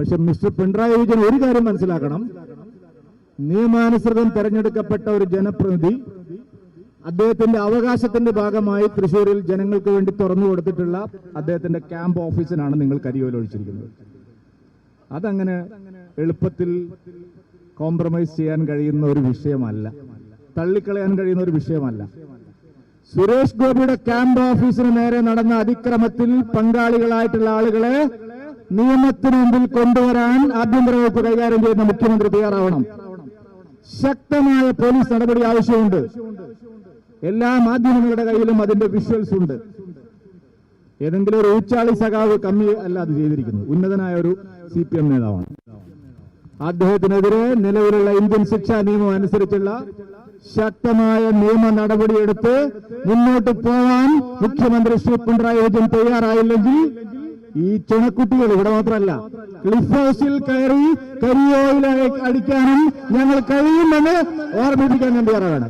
പക്ഷെ മിസ്റ്റർ പിണറായി വിജയൻ ഒരു കാര്യം മനസ്സിലാക്കണം. നിയമാനുസൃതം തെരഞ്ഞെടുക്കപ്പെട്ട ഒരു ജനപ്രതിനിധി അദ്ദേഹത്തിന്റെ അവകാശത്തിന്റെ ഭാഗമായി തൃശൂരിൽ ജനങ്ങൾക്ക് വേണ്ടി തുറന്നു കൊടുത്തിട്ടുള്ള അദ്ദേഹത്തിന്റെ ക്യാമ്പ് ഓഫീസിനാണ് നിങ്ങൾ കരിയോലൊഴിച്ചിരിക്കുന്നത് അതങ്ങനെ എളുപ്പത്തിൽ കോംപ്രമൈസ് ചെയ്യാൻ കഴിയുന്ന ഒരു വിഷയമല്ല. തള്ളിക്കളയാൻ കഴിയുന്ന ഒരു വിഷയമല്ല. സുരേഷ് ഗോപിയുടെ ക്യാമ്പ് ഓഫീസിന് നേരെ നടന്ന അതിക്രമത്തിൽ പങ്കാളികളായിട്ടുള്ള ആളുകളെ നിയമത്തിന് മുമ്പിൽ കൊണ്ടുവരാൻ ആഭ്യന്തര വകുപ്പ് കൈകാര്യം ചെയ്യുന്ന മുഖ്യമന്ത്രി തയ്യാറാവണം. ശക്തമായ പോലീസ് നടപടി ആവശ്യമുണ്ട്. എല്ലാ മാധ്യമങ്ങളുടെ കയ്യിലും അതിന്റെ വിഷ്വൽസ് ഉണ്ട്. ഏതെങ്കിലും ഒരു ഊച്ചാളി സഖാവ് കമ്മി അല്ല അത് ചെയ്തിരിക്കുന്നത്. ഉന്നതനായ ഒരു സി പി എം നേതാവാണ്. അദ്ദേഹത്തിനെതിരെ നിലവിലുള്ള ഇന്ത്യൻ ശിക്ഷാ നിയമം അനുസരിച്ചുള്ള ശക്തമായ നിയമ നടപടിയെടുത്ത് മുന്നോട്ട് പോവാൻ മുഖ്യമന്ത്രി ശ്രീ പിണറായി വിജയൻ തയ്യാറായില്ലെങ്കിൽ ഈ ചെണക്കുട്ടികൾ ഇവിടെ മാത്രമല്ല ക്ലിഫ് ഹൗസിൽ കയറി കരിയോയിൽ അടിക്കാനും ഞങ്ങൾ കഴിയുമെന്ന് ഓർമ്മിപ്പിക്കാൻ ഞാൻ തയ്യാറാണ്